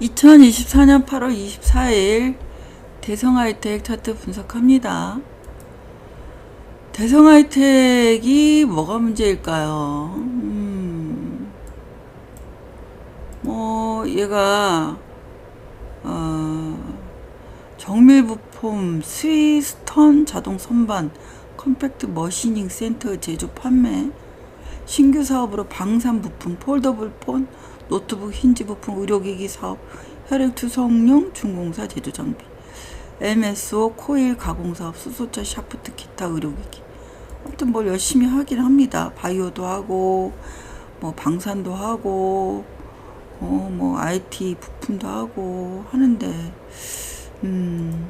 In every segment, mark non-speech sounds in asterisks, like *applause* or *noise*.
2024년 8월 24일 대성 하이텍 차트 분석합니다. 대성 하이텍이 뭐가 문제일까요? 음, 뭐 얘가 어, 정밀 부품 스위스턴 자동 선반 컴팩트 머시닝 센터 제조 판매 신규 사업으로 방산 부품 폴더블 폰 노트북 힌지 부품 의료기기 사업 혈액 투 성용 중공사 제조 장비 MSO 코일 가공 사업 수소차 샤프트 기타 의료기기. 아무튼 뭘 열심히 하긴 합니다. 바이오도 하고 뭐 방산도 하고 어 뭐 IT 부품도 하고 하는데 음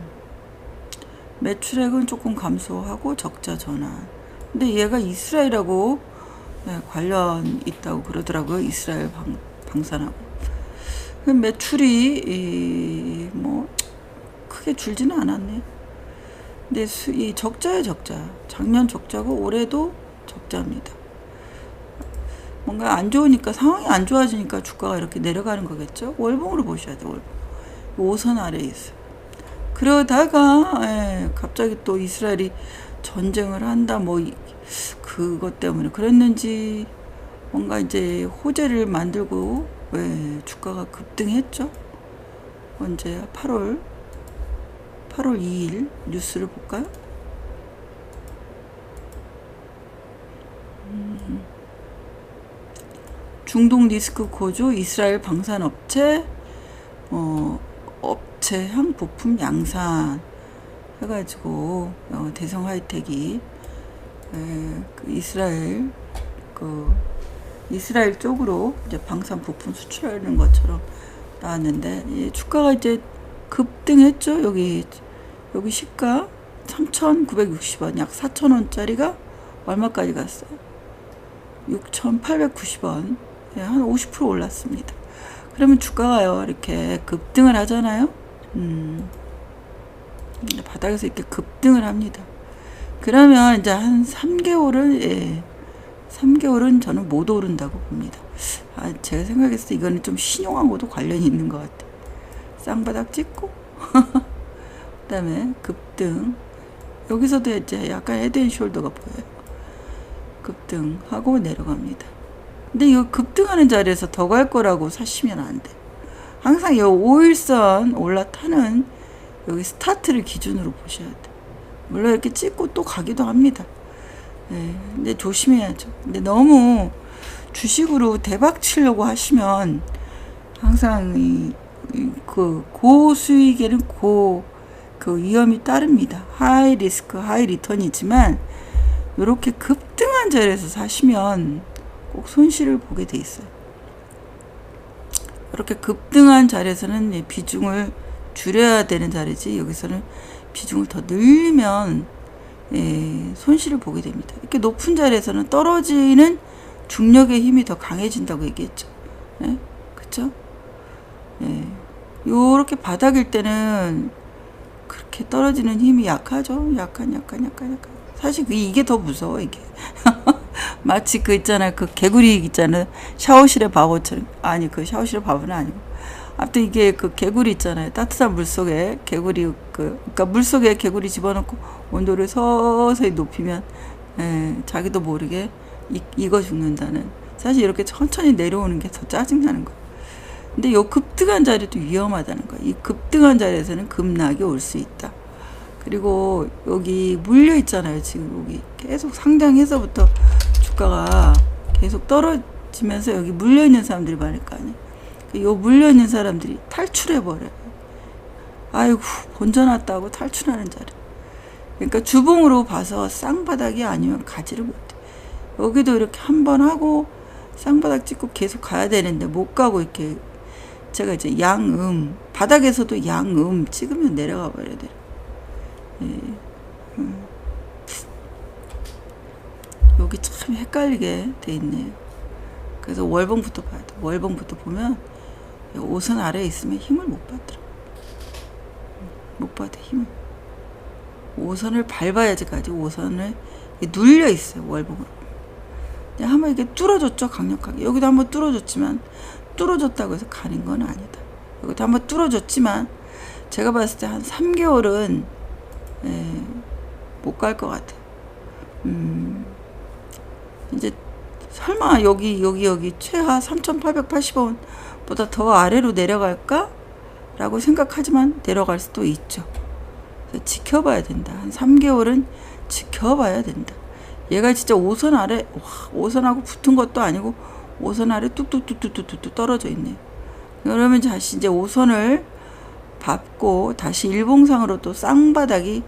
매출액은 조금 감소하고 적자 전환. 근데 얘가 이스라엘하고 네, 관련 있다고 그러더라고요 이스라엘 방, 방산하고. 그 매출이 이, 뭐 크게 줄지는 않았네요 근데 수, 이 적자에 적자. 작년 적자고 올해도 적자입니다. 뭔가 안 좋으니까 상황이 안 좋아지니까 주가가 이렇게 내려가는 거겠죠? 월봉으로 보셔야 돼요 월봉. 5선 아래에 있어요. 그러다가 예, 갑자기 또 이스라엘이 전쟁을 한다 뭐 이- 그것 때문에 그랬는지 뭔가 이제 호재를 만들고 예, 주가가 급등했죠. 언제 8월 8월 2일 뉴스를 볼까요? 음. 중동 리스크 고조 이스라엘 방산 업체 어, 업체형 부품 양산 해가지고 어, 대성 하이텍이 에, 그 이스라엘 그 이스라엘 쪽으로 이제 방산 부품 수출하는 것처럼 나왔는데 이 주가가 이제 급등했죠 여기 여기 시가 3,960원 약 4,000원짜리가 얼마까지 갔어요? 6,890원 예, 한50% 올랐습니다. 그러면 주가가요 이렇게 급등을 하잖아요. 음, 바닥에서 이렇게 급등을 합니다. 그러면 이제 한 3개월은 예, 3개월은 저는 못 오른다고 봅니다. 아, 제가 생각했을 때 이거는 좀 신용하고도 관련이 있는 것 같아요. 쌍바닥 찍고 *laughs* 그 다음에 급등 여기서도 이제 약간 헤드앤숄더가 보여요. 급등하고 내려갑니다. 근데 이거 급등하는 자리에서 더 갈 거라고 사시면 안 돼. 항상 이 5일선 올라타는 여기 스타트를 기준으로 보셔야 돼. 물론 이렇게 찍고 또 가기도 합니다. 예, 근데 조심해야죠. 근데 너무 주식으로 대박 치려고 하시면 항상 이, 이, 그 고수익에는 고, 그 위험이 따릅니다. 하이 리스크, 하이 리턴이지만 이렇게 급등한 자리에서 사시면 꼭 손실을 보게 돼 있어요. 이렇게 급등한 자리에서는 이 비중을 줄여야 되는 자리지 여기서는 비중을 더 늘리면 예, 손실을 보게 됩니다. 이렇게 높은 자리에서는 떨어지는 중력의 힘이 더 강해진다고 얘기했죠. 예? 그쵸? 예. 요렇게 바닥일 때는 그렇게 떨어지는 힘이 약하죠. 약한, 약한, 약한, 약한. 사실 그 이게 더 무서워, 이게. *laughs* 마치 그 있잖아요. 그 개구리 있잖아요. 샤워실의 바보처럼. 아니, 그 샤워실의 바보는 아니고. 아무튼 이게 그 개구리 있잖아요. 따뜻한 물 속에 개구리 그 그러니까 물 속에 개구리 집어넣고 온도를 서서히 높이면 에, 자기도 모르게 이, 익어 죽는다는. 사실 이렇게 천천히 내려오는 게 더 짜증 나는 거. 근데 요 급등한 자리도 위험하다는 거야. 이 급등한 자리에서는 급락이 올 수 있다. 그리고 여기 물려 있잖아요. 지금 여기 계속 상장해서부터 주가가 계속 떨어지면서 여기 물려 있는 사람들이 많을 거 아니에요. 요 물려 있는 사람들이 탈출해 버려요. 아이고 본전왔다고 탈출하는 자리. 그러니까 주봉으로 봐서 쌍바닥이 아니면 가지를 못해. 여기도 이렇게 한 번 하고 쌍바닥 찍고 계속 가야 되는데 못 가고 이렇게 제가 이제 양음 바닥에서도 양음 찍으면 내려가 버려야 돼요. 예. 음. 여기 참 헷갈리게 돼 있네요. 그래서 월봉부터 봐야 돼. 월봉부터 보면 오선 아래에 있으면 힘을 못 받더라. 못 받아 힘을. 오선을 밟아야지 가지. 오선을 눌려 있어요 월봉으로. 한번 이게 뚫어줬죠 강력하게. 여기도 한번 뚫어줬지만 뚫어줬다고 해서 가는 건 아니다. 여기도 한번 뚫어줬지만 제가 봤을 때 한 3개월은 예, 못갈 것 같아요. 음, 이제 설마 여기 여기 여기 최하 3,880원보다 더 아래로 내려갈까? 라고 생각하지만 내려갈 수도 있죠. 지켜봐야 된다. 한 3개월은 지켜봐야 된다. 얘가 진짜 5선 아래, 와, 5선하고 붙은 것도 아니고 5선 아래 뚝뚝뚝뚝뚝뚝 떨어져 있네요. 그러면 다시 이제 5선을 밟고 다시 일봉상으로 또 쌍바닥이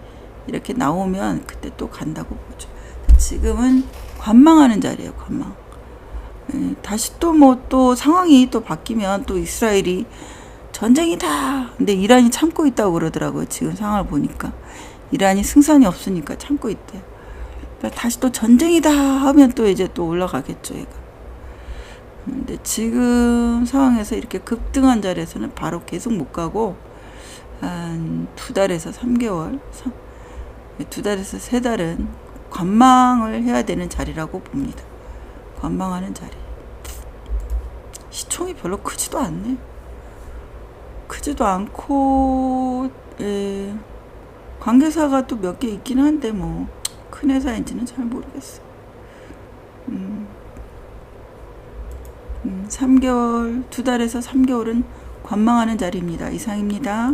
이렇게 나오면 그때 또 간다고 보죠. 지금은 관망하는 자리예요, 관망. 예, 다시 또 뭐또 상황이 또 바뀌면 또 이스라엘이 전쟁이다. 근데 이란이 참고 있다고 그러더라고요. 지금 상황을 보니까. 이란이 승산이 없으니까 참고 있대요. 그러니까 다시 또 전쟁이다 하면 또 이제 또 올라가겠죠, 얘가. 근데 지금 상황에서 이렇게 급등한 자리에서는 바로 계속 못 가고 한 두 달에서 3개월, 두 달에서 세 달은 관망을 해야 되는 자리라고 봅니다. 관망하는 자리. 시총이 별로 크지도 않네. 크지도 않고, 예, 관계사가 또 몇 개 있긴 한데, 뭐, 큰 회사인지는 잘 모르겠어. 음, 음, 3개월, 두 달에서 3개월은 관망하는 자리입니다. 이상입니다.